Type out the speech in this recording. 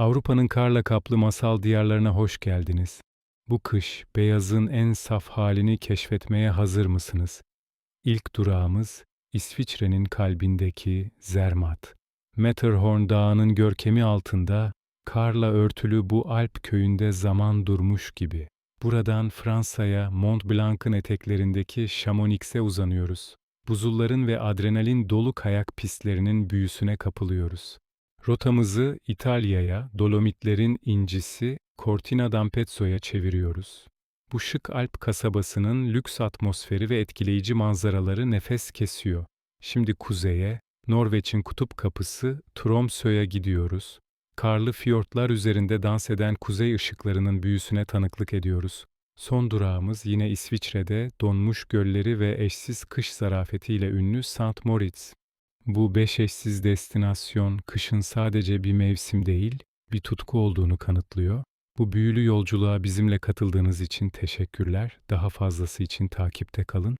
Avrupa'nın karla kaplı masal diyarlarına hoş geldiniz. Bu kış beyazın en saf halini keşfetmeye hazır mısınız? İlk durağımız İsviçre'nin kalbindeki Zermatt. Matterhorn Dağı'nın görkemi altında karla örtülü bu Alp köyünde zaman durmuş gibi. Buradan Fransa'ya Mont Blanc'ın eteklerindeki Chamonix'e uzanıyoruz. Buzulların ve adrenalin dolu kayak pistlerinin büyüsüne kapılıyoruz. Rotamızı İtalya'ya, Dolomitlerin incisi Cortina d'Ampezzo'ya çeviriyoruz. Bu şık Alp kasabasının lüks atmosferi ve etkileyici manzaraları nefes kesiyor. Şimdi kuzeye, Norveç'in kutup kapısı Tromsø'ya gidiyoruz. Karlı fiyortlar üzerinde dans eden kuzey ışıklarının büyüsüne tanıklık ediyoruz. Son durağımız yine İsviçre'de donmuş gölleri ve eşsiz kış zarafetiyle ünlü St. Moritz. Bu beş eşsiz destinasyon kışın sadece bir mevsim değil, bir tutku olduğunu kanıtlıyor. Bu büyülü yolculuğa bizimle katıldığınız için teşekkürler. Daha fazlası için takipte kalın.